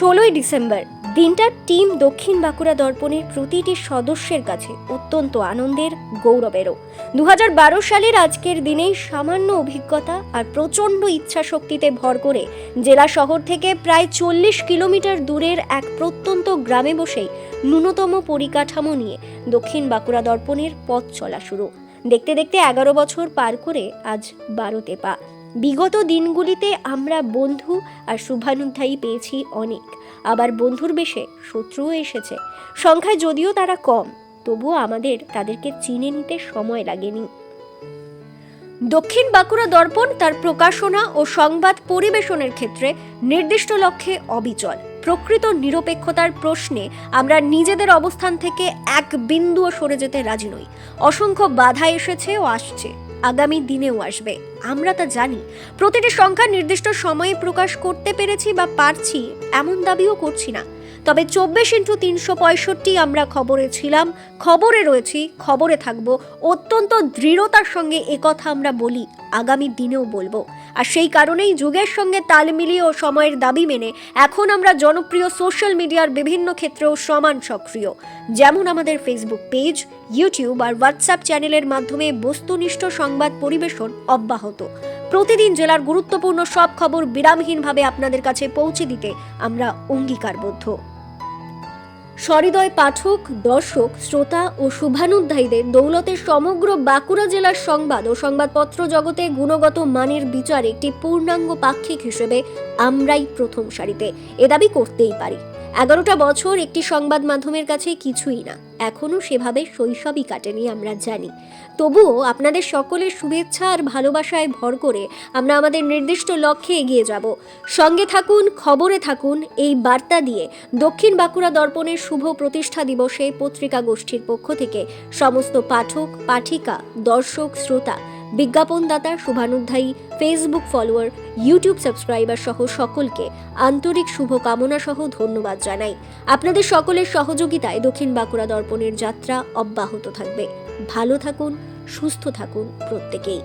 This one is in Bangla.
ষোলোই ডিসেম্বর দিনটা টিম দক্ষিণ বাঁকুড়া দর্পণের প্রতিটি সদস্যের কাছে অত্যন্ত আনন্দের গৌরবেরও। দু হাজার বারো সালের আজকের দিনেই সামান্য অভিজ্ঞতা আর প্রচণ্ড ইচ্ছা শক্তিতে ভর করে জেলা শহর থেকে প্রায় চল্লিশ কিলোমিটার দূরের এক প্রত্যন্ত গ্রামে বসেই ন্যূনতম পরিকাঠামো নিয়ে দক্ষিণ বাঁকুড়া দর্পণের পথ চলা শুরু। দেখতে দেখতে এগারো বছর পার করে আজ বারোতে পা। বিগত দিনগুলিতে আমরা বন্ধু আর শুভানুধ্যায়ী পেয়েছি অনেক। আবার বন্ধুর বেশে শত্রুও এসেছে। সংখ্যায় যদিও তারা কম, তবুও আমাদের তাদেরকে চিনে নিতে সময় লাগেনি। দক্ষিণ বাঁকুড়া দর্পণ তার প্রকাশনা ও সংবাদ পরিবেশনের ক্ষেত্রে নির্দিষ্ট লক্ষ্যে অবিচল। প্রকৃত নিরপেক্ষতার প্রশ্নে আমরা নিজেদের অবস্থান থেকে এক বিন্দুও সরে যেতে রাজি নই। অসংখ্য বাধা এসেছে ও আসছে। আগামী দিনেও আসবে। আমরা তা জানি। প্রতিটি সংখ্যা নির্দিষ্ট সময়ে প্রকাশ করতে পেরেছি বা পারছি, এমন দাবিও করছি না। তবে চব্বিশ ইন্টু তিনশো পঁয়ষট্টি আমরা খবরে ছিলাম, খবরে রয়েছি, খবরে থাকব। অত্যন্ত দৃঢ়তার সঙ্গে একথা আমরা বলি, আগামী দিনেও বলব। আর সেই কারণেই যুগের সঙ্গে তাল মিলিয়ে ও সময়ের দাবি মেনে এখন আমরা জনপ্রিয় সোশ্যাল মিডিয়ার বিভিন্ন ক্ষেত্রেও সমান সক্রিয়। যেমন আমাদের ফেসবুক পেজ ইউটিউব আর হোয়াটসঅ্যাপ চ্যানেলের মাধ্যমে বস্তুনিষ্ঠ সংবাদ পরিবেশন অব্যাহত। প্রতিদিন জেলার গুরুত্বপূর্ণ সব খবর বিরামহীনভাবে আপনাদের কাছে পৌঁছে দিতে আমরা অঙ্গীকারবদ্ধ। সহৃদয় পাঠক, দর্শক, শ্রোতা ও শুভানুধ্যায়ীদের দৌলতের সমগ্র বাঁকুড়া জেলার সংবাদ ও সংবাদপত্র জগতে গুণগত মানের বিচার একটি পূর্ণাঙ্গ পাক্ষিক হিসেবে আমরাই প্রথম সারিতে। এ দাবি করতেই পারি। এগারোটা বছর একটি সংবাদ মাধ্যমের কাছে কিছুই না। এখনও সেভাবে শৈশবই কাটেনি, আমরা জানি। তবুও আপনাদের সকলের শুভেচ্ছা আর ভালোবাসায় ভর করে আমরা আমাদের নির্দিষ্ট লক্ষ্যে এগিয়ে যাব। সঙ্গে থাকুন, খবরে থাকুন, এই বার্তা দিয়ে দক্ষিণ বাঁকুড়া দর্পণের শুভ প্রতিষ্ঠা দিবসে পত্রিকা গোষ্ঠীর পক্ষ থেকে সমস্ত পাঠক, পাঠিকা, দর্শক, শ্রোতা বিজ্ঞাপনদাতা শুভানুধ্যায়ী ফেসবুক ফলোয়ার ইউটিউব সাবস্ক্রাইবার সহ সকলকে আন্তরিক শুভকামনা সহ ধন্যবাদ জানাই। আপনাদের সকলের সহযোগিতায় দক্ষিণ বাঁকুড়া দর্পণের যাত্রা অব্যাহত থাকবে। ভালো থাকুন, সুস্থ থাকুন প্রত্যেকেই।